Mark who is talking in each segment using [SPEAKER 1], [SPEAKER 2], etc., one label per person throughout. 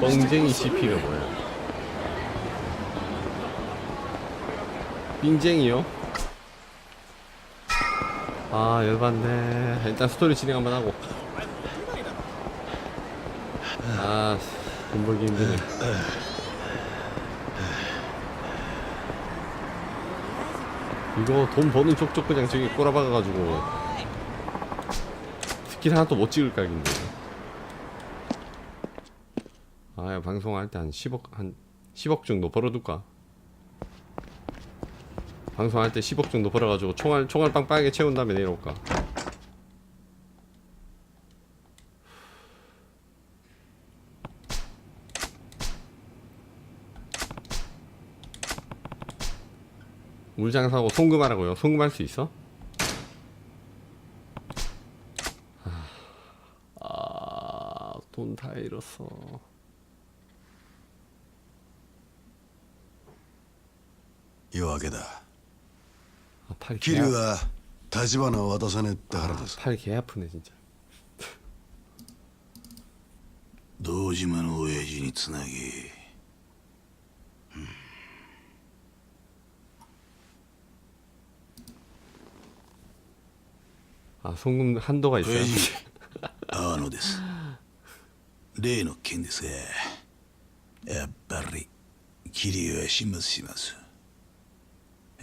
[SPEAKER 1] 뻥쟁이 CP가 뭐야? 빙쟁이요? 아 열받네. 일단 스토리 진행 한번 하고. 아돈 벌기 힘드네. 이거 돈 버는 쪽쪽 그냥 저기 꼬라박아가지고 스킬 하나 또 못 찍을 각인데 아 방송할 때 한 10억 한 10억 정도 벌어둘까 방송할 때 10억 정도 벌어가지고 총알 총알 빵빵하게 채운 다음에 내려올까 물장 사고 송금하라고요 송금할 수 있어? 아, 돈 다 잃었어.
[SPEAKER 2] 夜明けだ
[SPEAKER 1] 아, 팔
[SPEAKER 2] 桐
[SPEAKER 1] 개,
[SPEAKER 2] 生
[SPEAKER 1] 아,
[SPEAKER 2] が立花を渡さねえって腹です
[SPEAKER 1] 팔 개 아프네 진짜.
[SPEAKER 2] 堂島の親父につなぎ
[SPEAKER 1] 아, 송금 한도가 있어요.
[SPEAKER 2] 親父阿野です例の件ですがやっぱり桐生は始末します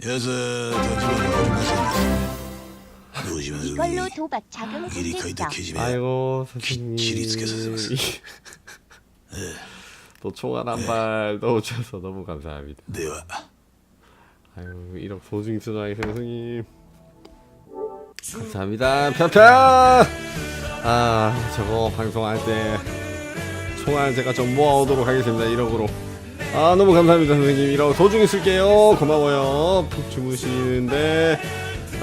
[SPEAKER 2] 여자 단지만 가서
[SPEAKER 3] 이걸로 도박 자금 생겼어.
[SPEAKER 1] 아이고 선생님. 또 총알 한발 넣어주셔서 너무 감사합니다.
[SPEAKER 2] 내와
[SPEAKER 1] 아유 이런 보증 수장의 선생님. 감사합니다. 편편! 아 저거 방송할 때 총알 제가 좀 모아오도록 하겠습니다 1억으로. 아 너무 감사합니다 선생님 1억 소중히 쓸게요 고마워요 푹 주무시는데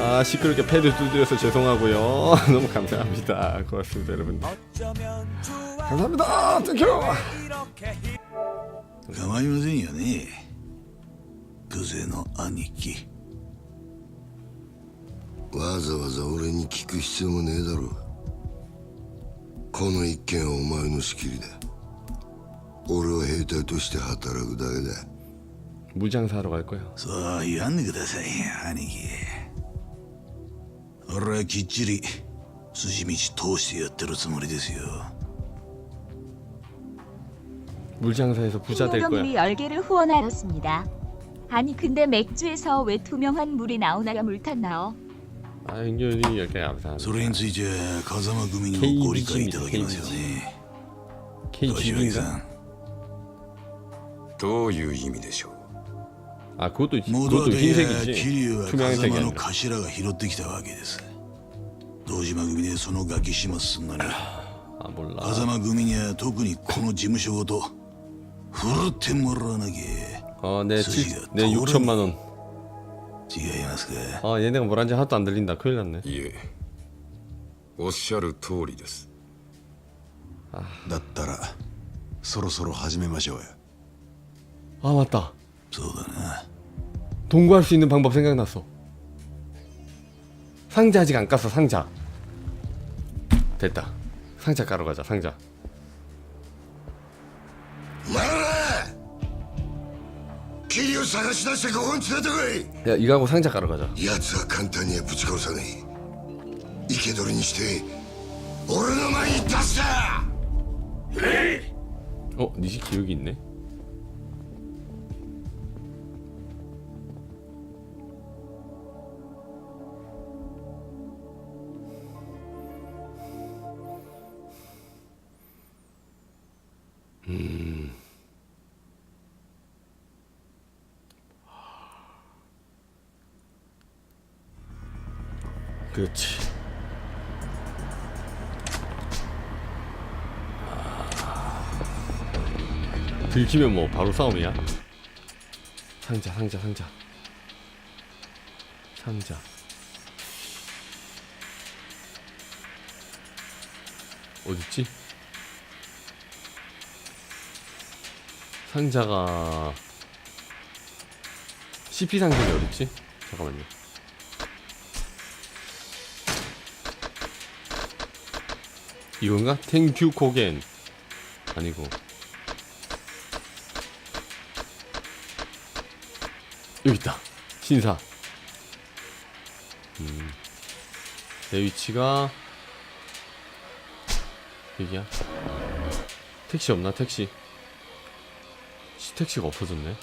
[SPEAKER 1] 아 시끄럽게 패드 두드려서 죄송하고요 너무 감사합니다 고맙습니다 여러분 감사합니다 땡큐
[SPEAKER 2] 構いませんよね久世の兄貴
[SPEAKER 4] わざわざ俺に聞く必要もねえだろこの一件はお前の仕切りだ 俺は兵隊として働くだけだ
[SPEAKER 1] 무장사하러 갈 거야
[SPEAKER 2] そう言わんでください兄貴俺はきっちり筋道通してやってるつもりですよ
[SPEAKER 1] 물장사에서 부자 될 거야
[SPEAKER 3] 흰요령님이 열개를 후원하였습니다. 아니 근데 맥주에서 왜 투명한 물이 나오나요 물 탔나요?
[SPEAKER 1] 아 형님이 이렇게 감사합니다
[SPEAKER 2] それについては風間組にもご理解いただけますよね柏木
[SPEAKER 1] KGB인가?
[SPEAKER 2] さん
[SPEAKER 5] どういう意味でしょう
[SPEAKER 1] 아 그것도 있-
[SPEAKER 2] 元
[SPEAKER 1] 그것도
[SPEAKER 2] は桐
[SPEAKER 1] 흰색이지
[SPEAKER 2] 生は
[SPEAKER 1] 투명한
[SPEAKER 2] 風
[SPEAKER 1] 색이
[SPEAKER 2] 間の
[SPEAKER 1] 아니라
[SPEAKER 2] 頭が拾ってきたわけです堂島組でそのガキ始末すんのに
[SPEAKER 1] 아 몰라
[SPEAKER 2] 風間組には特にこの事務所ごと振るってもらわなきゃ
[SPEAKER 1] 어내
[SPEAKER 2] 수지가
[SPEAKER 1] 내
[SPEAKER 2] 더
[SPEAKER 1] 6천만 원
[SPEAKER 2] 違いますか
[SPEAKER 1] 아 얘네가 뭐란지 하나도 안 들린다 큰일 났네
[SPEAKER 5] いえおっしゃる通りです
[SPEAKER 2] だったらそろそろ始めましょうよ
[SPEAKER 1] 아 맞다
[SPEAKER 2] そうだな
[SPEAKER 1] 동거할 수 있는 방법 생각났어 상자 아직 안 깠어 상자 됐다 상자 까러 가자 상자
[SPEAKER 4] ならな桐を探し出してここに連れてこ
[SPEAKER 1] 야 이거 하고 상자 까러 가자
[SPEAKER 4] い奴は簡単にはぶち殺さねえ生け捕りにして俺の前に出すな
[SPEAKER 1] 어? 니시 기억이 있네? 그렇지. 들키면 뭐 바로 싸움이야? 상자 상자 상자 상자 어딨지? 상자가 CP 상자가 어딨지? 잠깐만요 이건가? 탱큐 코겐 아니고. 여기 있다. 신사. 음. 내 위치가 여기야? 택시 없나 택시? 시, 택시가 없어졌네.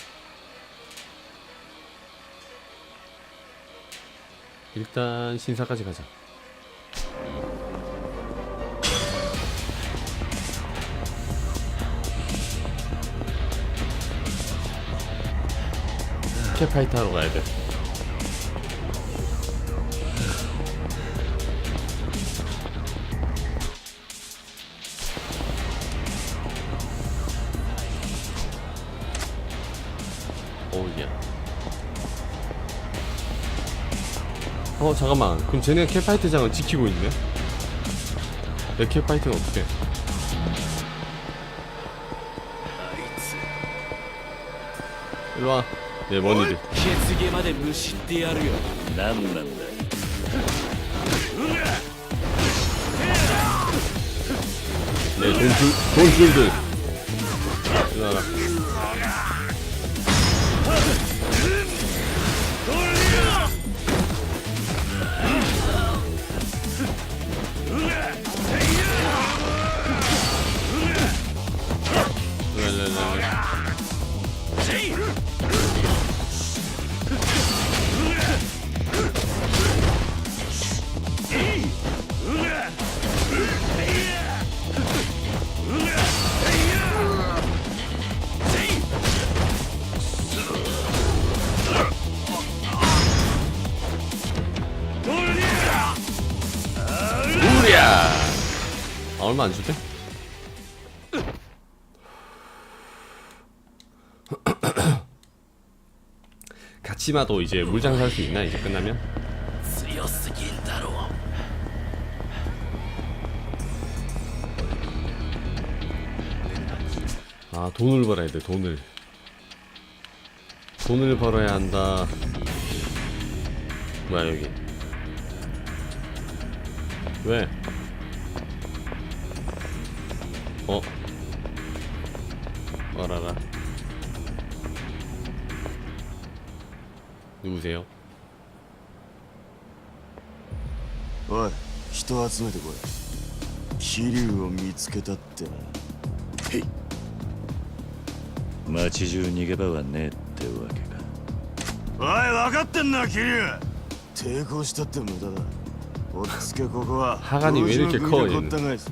[SPEAKER 1] 일단 신사까지 가자 캐파이터 하러 가야 돼. 오예. 어 잠깐만. 그럼 쟤네가 캐파이터장을 지키고 있네. 내 캐파이터는 어떻게? 일로 와. 내 머니들.
[SPEAKER 6] 血毛までむしってやるよ何なんだ
[SPEAKER 1] 네, 돈줄, 돈줄들. 일로 와라. 얼마 안 주대? 같이마도 이제 물장 살 수 있나 이제 끝나면? 아 돈을 벌어야 돼 돈을 돈을 벌어야 한다 뭐야 여기 왜? 어? 어라라 누구세요?
[SPEAKER 7] おい人集めてこい桐生を見つけたってなへい街中逃げ場はねえってわけかおい分かってんな桐生抵抗したって無駄だおっつけここは
[SPEAKER 1] 하간이 왜 이렇게 커,
[SPEAKER 7] こ
[SPEAKER 1] 얘는
[SPEAKER 7] ったがいす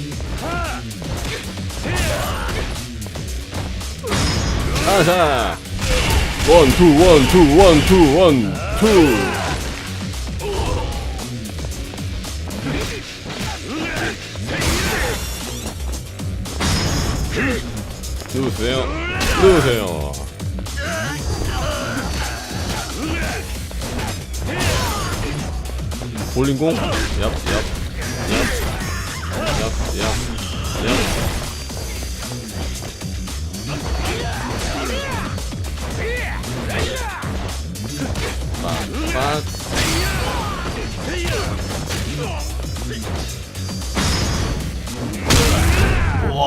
[SPEAKER 1] 마샤. 원, 투, 원, 투, 원, 투, 원, 투. 누구세요? 누구세요? 볼링공? 얍, 얍, 얍, 얍,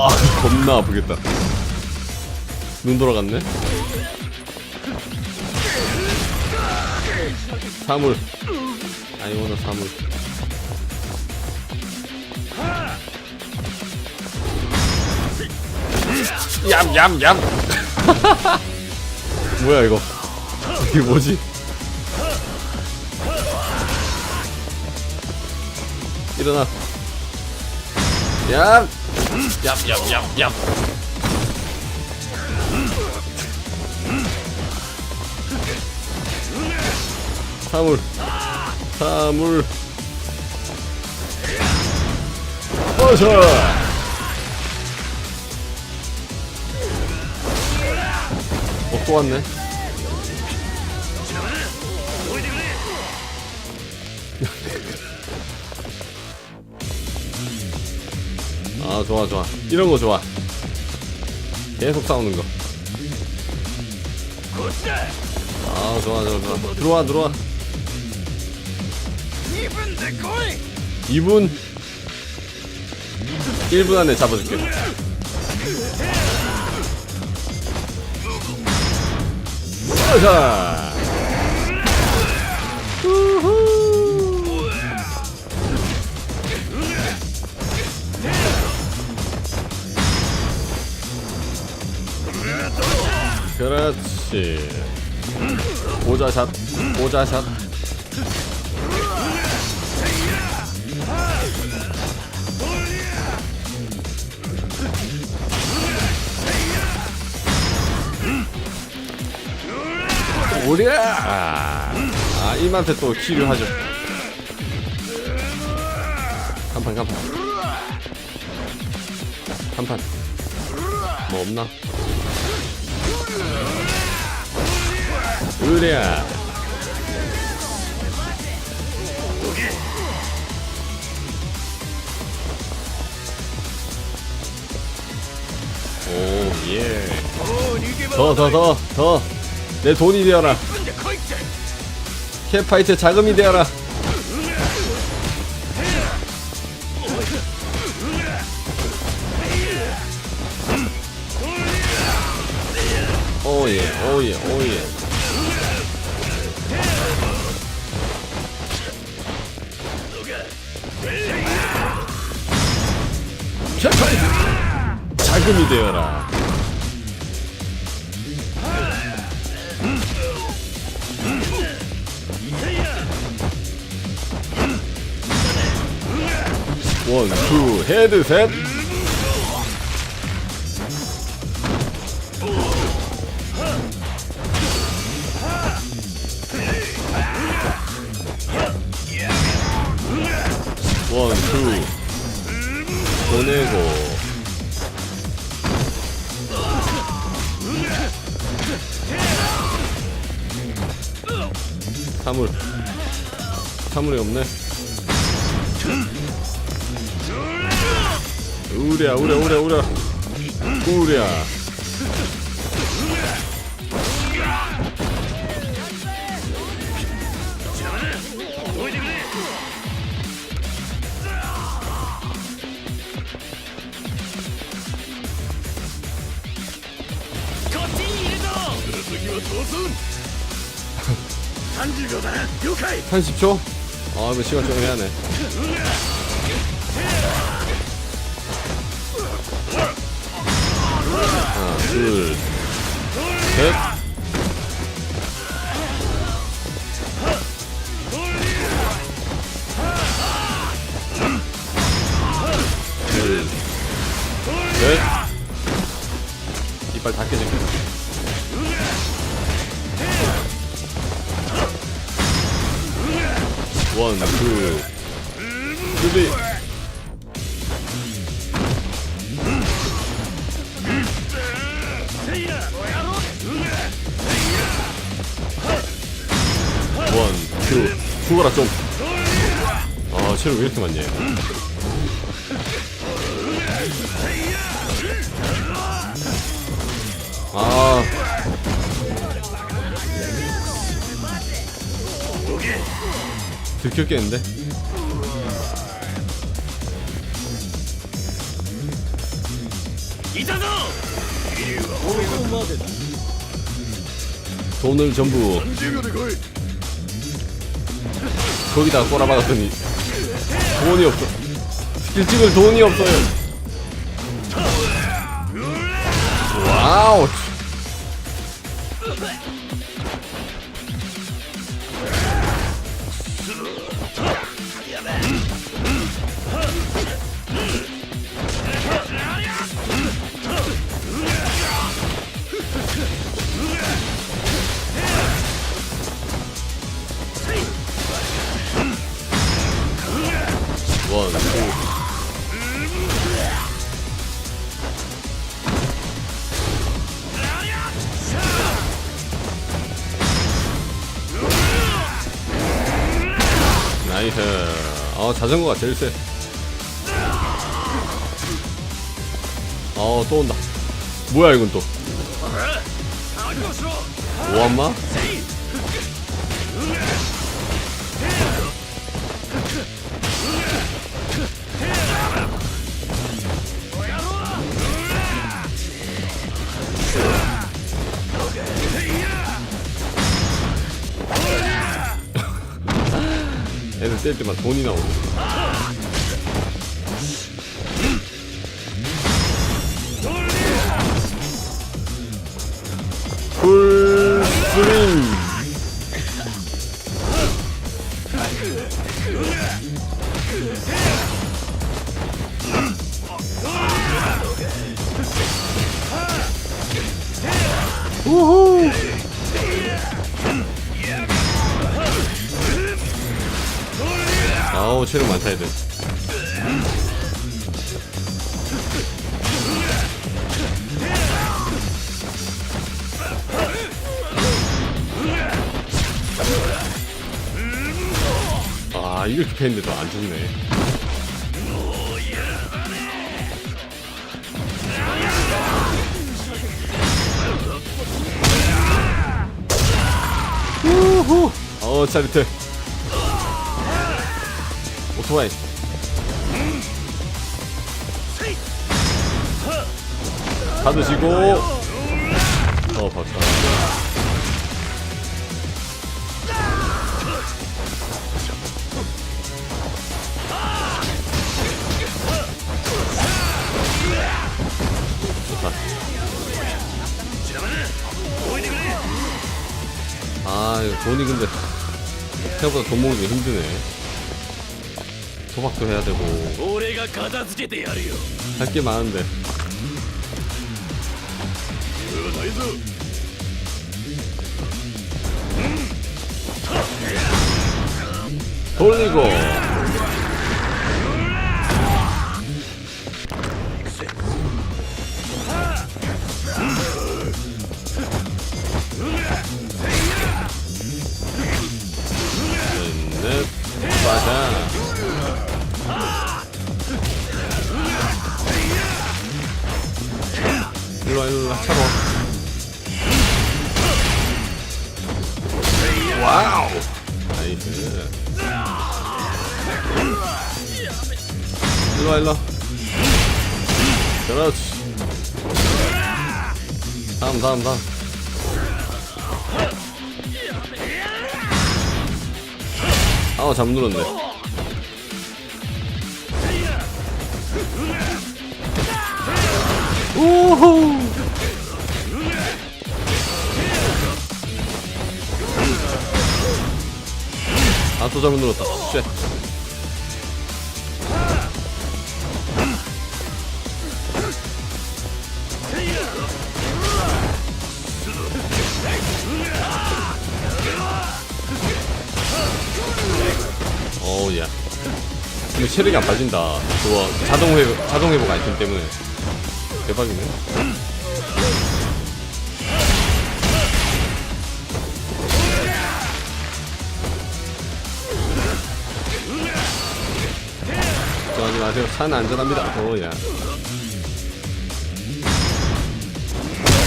[SPEAKER 1] 와, 겁나 아프겠다. 눈 돌아갔네. 사물. 아니 오늘 사물. 얌얌얌. 뭐야 이거? 이게 뭐지? 일어나. 얌. 얌얌얌얌. 사물 사물 어서 어, 또 왔네. 아, 좋아, 좋아. 이런 거 좋아. 계속 싸우는 거. 아, 좋아, 좋아, 좋아. 들어와, 들어와. 2분 1분 안에 잡아줄게. 자. 그렇지. 오자샷, 오자샷. 오랴! 아, 임한테 또 키를 하죠. 간판, 간판. 간판. 뭐 없나? 으랴! 오, 예. 더, 더, 더, 더. 내 돈이 되어라. 캣파이트 자금이 되어라. 오예, 오예, 자금이 되어라. 원, 투, 헤드, 셋. 사물이 없네. 우랴 우랴 우랴 우랴 우랴 한 10초? 아 이거 시간 좀 해야네 들켰겠는데? 돈을 전부 거기다 꼬라박았더니 돈이 없어. 스킬 찍을 돈이 없어요. 와우 나이스. 어, 자전거가 제일 세. 어, 또 온다. 뭐야, 이건 또. 오한마? 애들 뗄 때만 돈이 나오네. 풀 스윙. 우후. 아우 체력 많다 애들 아 이렇게 패는데도 안 죽네. 우후! 어 짜릿해 오토바이 받으시고. 어 좋다 아 이거 돈이 근데 생각보다 돈 모으기 힘드네 도박도 해야 되고. 할 게 많은데. 돌리고. 일로와 일로와. 그렇지. 다음 다음 다음. 아우 잘못 눌렀네. 우후 아또 잘못 눌렀다. 쉣. 어우 야. 근데 체력이 안 빠진다. 그거 자동 회복 자동 회복 아이템 때문에. 대박이네 마세요 차는 안전합니다 어야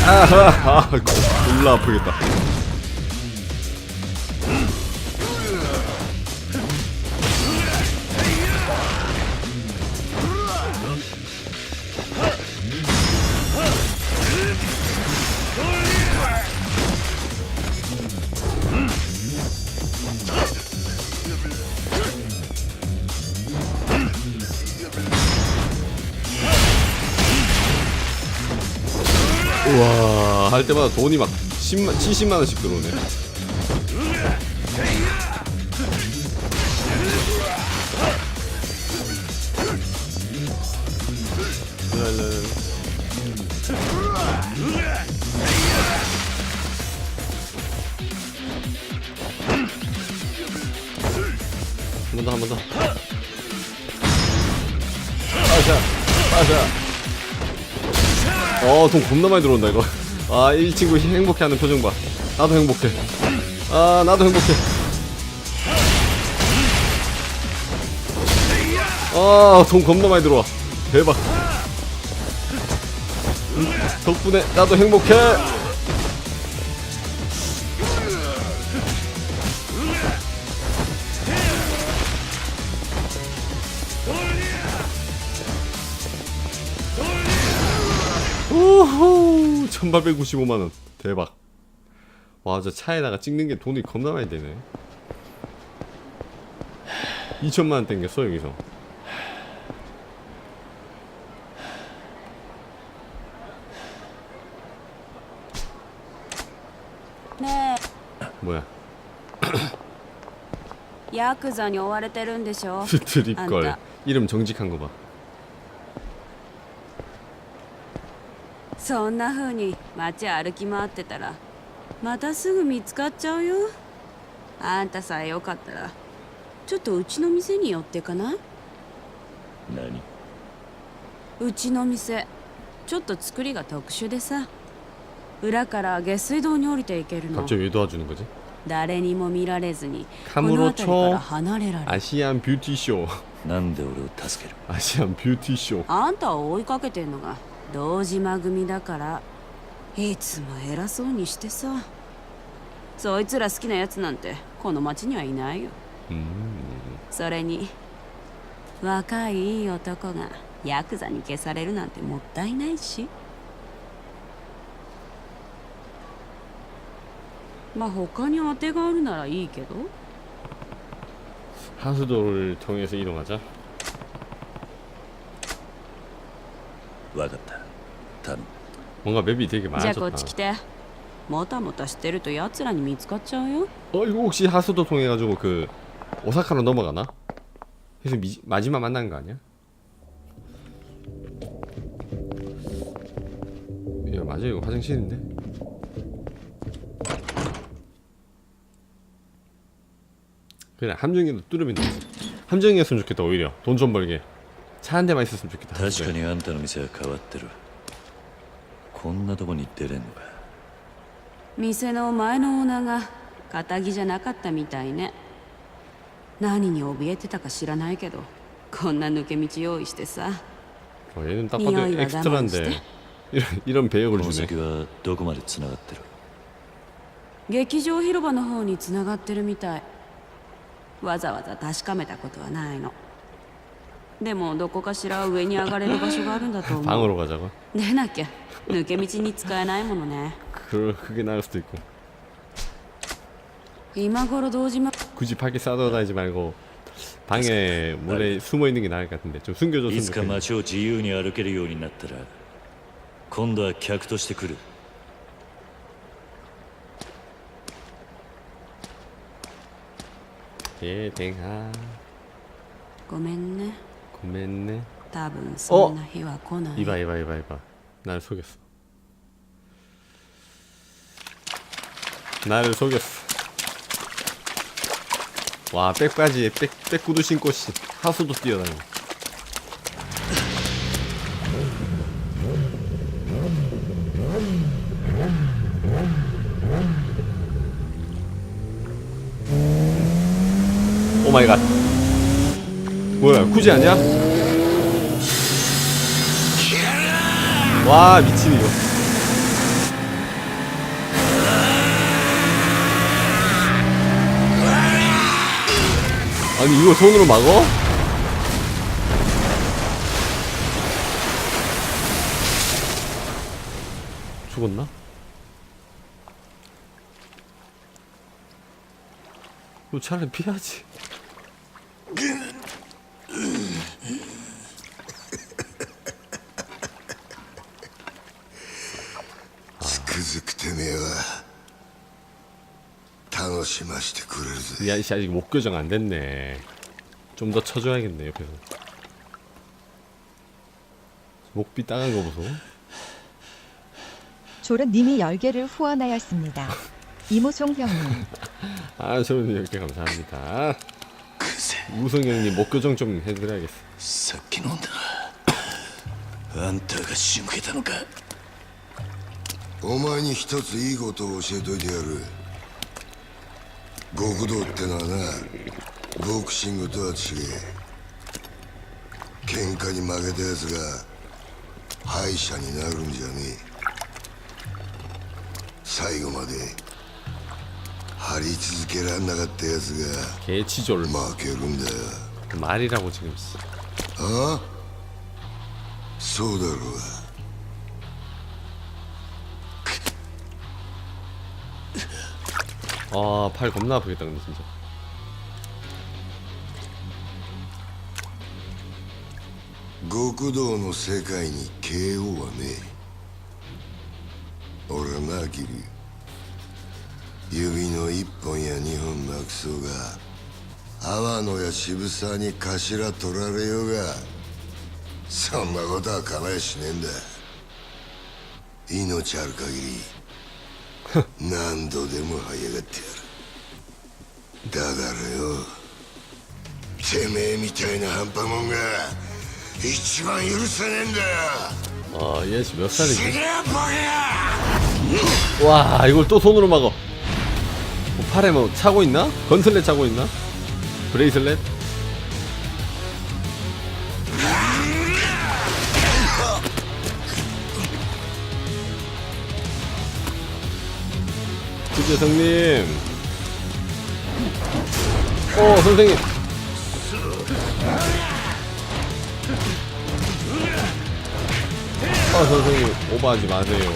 [SPEAKER 1] 아하 아, 졸라 아프겠다 때마다 돈이 막 10만, 70만 원씩 들어오네 랄랄. 한번 더, 한 번 더. 빠샤, 빠샤. 어, 돈 겁나 많이 들어온다, 이거. 아, 이 친구 행복해하는 표정 봐. 나도 행복해. 아, 나도 행복해. 아, 돈 겁나 많이 들어와. 대박. 음, 덕분에 나도 행복해. 1895만원 대박 와 저 차에다가 찍는 게 돈이 겁나 많이 되네 2천만원 땡겼어 여기서
[SPEAKER 8] ね
[SPEAKER 1] 뭐야
[SPEAKER 8] えヤクザに追われてるんでしょ
[SPEAKER 1] 드립걸
[SPEAKER 8] 안다.
[SPEAKER 1] 이름 정직한 거봐
[SPEAKER 8] そんな風に街歩き回ってたらまたすぐ見つかっちゃうよあんたさえよかったらちょっとうちの店に寄ってかない
[SPEAKER 6] 何
[SPEAKER 8] うちの店ちょっと作りが特殊でさ裏から下水道に降りていけるの
[SPEAKER 1] 갑자기 왜 도와주는 거지?
[SPEAKER 8] 誰にも見られずにこ
[SPEAKER 1] 카무로
[SPEAKER 8] の辺りから
[SPEAKER 1] 초
[SPEAKER 8] 離れられる
[SPEAKER 1] 아시안 뷰티쇼
[SPEAKER 6] なんで俺を助ける
[SPEAKER 1] 아시안 뷰티쇼
[SPEAKER 8] あんたを追いかけてんのが 堂島組だからいつも偉そうにしてさそいつら好きなやつなんてこの町にはいないよ
[SPEAKER 1] 음
[SPEAKER 8] それに若いいい男がヤクザに消されるなんてもったいないしまあ他に当てがあるならいいけど
[SPEAKER 1] 하수도를 통해서 이동하자
[SPEAKER 6] 分かっ た頼む
[SPEAKER 1] 뭔가 맵이 되게
[SPEAKER 8] じゃあこっ
[SPEAKER 1] 많아졌다
[SPEAKER 8] ち来てもたもたしてると奴らに見つかっちゃうよ
[SPEAKER 1] 어 이거 혹시 하수도 통해 가지고 그 오사카로 넘어가나? 그래서 미, 마지막 만나는 거 아니야? 야 맞아 이거 화장실인데? 그래 함정이도 뚜르면 되지 함정이었으면 좋겠다 오히려 돈 좀 벌게 차 한 대만 있었으면 좋겠다
[SPEAKER 6] 確かにあんたの店は変わってる こんなとこに出れんのか
[SPEAKER 8] 店の前のオーナーが仇じゃなかったみたいね何に怯えてたか知らないけどこんな抜け道用意してさ
[SPEAKER 1] 어, 얘는 딱 봐도
[SPEAKER 8] 이거
[SPEAKER 1] 엑스트라인데
[SPEAKER 8] 남아있을
[SPEAKER 1] 이런, 이런 배역을
[SPEAKER 6] この
[SPEAKER 1] 주네
[SPEAKER 6] 先はどこまでつながってる
[SPEAKER 8] 劇場広場の方に繋がってるみたいわざわざ確かめたことはないの でもどこかしら上に上がれる場所があるんだと思う
[SPEAKER 1] 방으로 가자고
[SPEAKER 8] でなきゃ抜け道に使えないものね
[SPEAKER 1] 그, 그게 나을 수도 있고
[SPEAKER 8] 今頃堂島
[SPEAKER 1] 굳이 밖에 싸돌아다니지 말고 방에 몰래 숨어 있는 게 나을 것 같은데 좀 숨겨줬으면
[SPEAKER 6] いつか
[SPEAKER 1] 좋겠네
[SPEAKER 6] 街を自由に歩けるようになったら今度は客として来る
[SPEAKER 1] 예, 댕하
[SPEAKER 8] ごめんね
[SPEAKER 1] 고맨네
[SPEAKER 8] 多分そんな日は来ない
[SPEAKER 1] 이봐 이봐 이봐 이봐 나를 속였어 나를 속였어 와 백바지에 백, 백구두 신고 씨 하수도 뛰어다니고 오마이갓 뭐야 쿠지 아니야? 와 미친 이거 아니 이걸 손으로 막어? 죽었나? 뭐 차라리 피하지
[SPEAKER 4] 楽しましてくれるぜ
[SPEAKER 1] 야, 씨 아직 목 교정 안 됐네. 좀 더 쳐줘야겠네 옆에서. 목비 따간 거 보소.
[SPEAKER 9] 조르님이 열개를 후원하였습니다. 이모송 형님.
[SPEAKER 1] 아, 저는 이렇게 감사합니다.
[SPEAKER 2] クゼ
[SPEAKER 1] 우성 형님 목 교정 좀 해드려야겠어.
[SPEAKER 2] さっき飲んだあんたが仕向けたのか
[SPEAKER 4] お前に一ついいことを教えといてやる 極道ってのはなボクシングとは違え 喧嘩に負けたやつが敗者になるんじゃねえ最後まで張り続けらんなかったやつ
[SPEAKER 1] 개치졸
[SPEAKER 4] が負けるんだよ
[SPEAKER 1] 말이라고 지금 씨.
[SPEAKER 4] ああそうだろうが
[SPEAKER 1] 아, 팔 겁나 아프겠다 근데 진짜.「
[SPEAKER 4] 極道の世界に KO はねえ俺はなキリ指の一本や二本なくそうが天野や渋沢に頭取られようがそんなことは構えしねえんだ命ある限り 何度でも這い上がってやるだからよてめえみたいな半端もんが一番許せねえんだよ
[SPEAKER 1] 아, 얘씨 몇 살이지?
[SPEAKER 4] 死ねえバカ
[SPEAKER 1] 와, 이걸 또 손으로 막어. 뭐 팔에 뭐 차고 있나? 건슬렛 차고 있나? 브레이슬렛? 주재성님. 어, 선생님. 아, 선생님, 오버하지 마세요.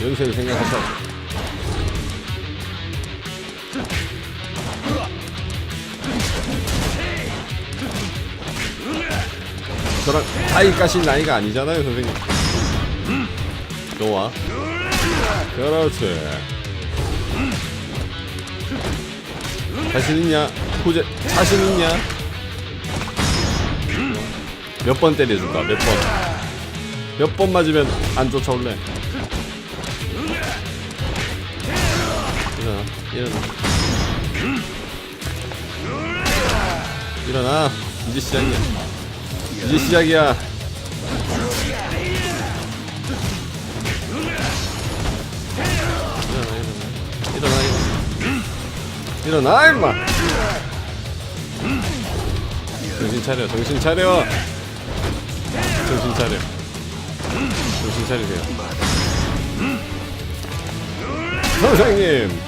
[SPEAKER 1] 연세를 생각하셔. 저랑 사이 까실 나이가 아니잖아요, 선생님. 좋아. 그렇지. 자신 있냐? 후제 자신 있냐? 몇 번 때려줄까? 몇 번? 몇 번 맞으면 안 쫓아올래? 일어나, 일어나. 일어나. 이제 시작이야. 이제 시작이야. 일어나, 임마. 정신 차려, 정신 차려. 정신 차려. 정신 차리세요. 선생님.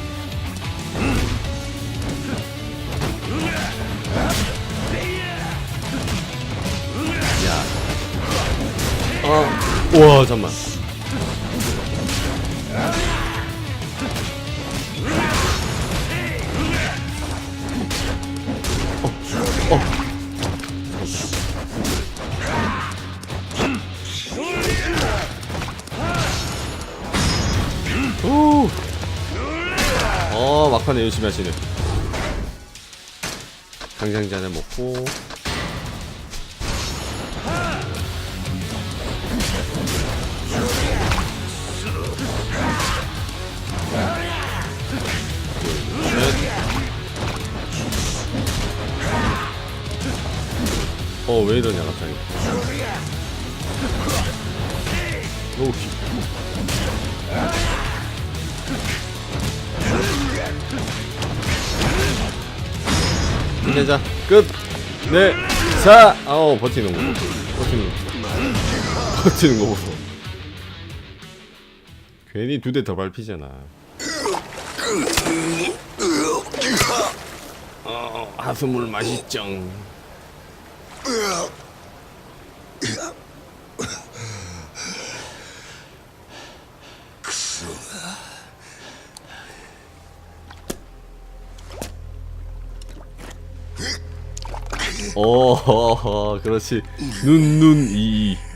[SPEAKER 1] 야. 어. 우와, 잠만. 어. 어. 오. 어 막판에 열심히 하시네 강장자 하나 먹고 이러냐 갑자기. 오우 힘내자. 끝! 네! 자! 아우 버티는 거. 버티는 거. 버티는 거 보소. 괜히 두 대 더 밟히잖아. 어, 하수물 맛있죠 어, 그렇지. 눈, 눈, 이. 이.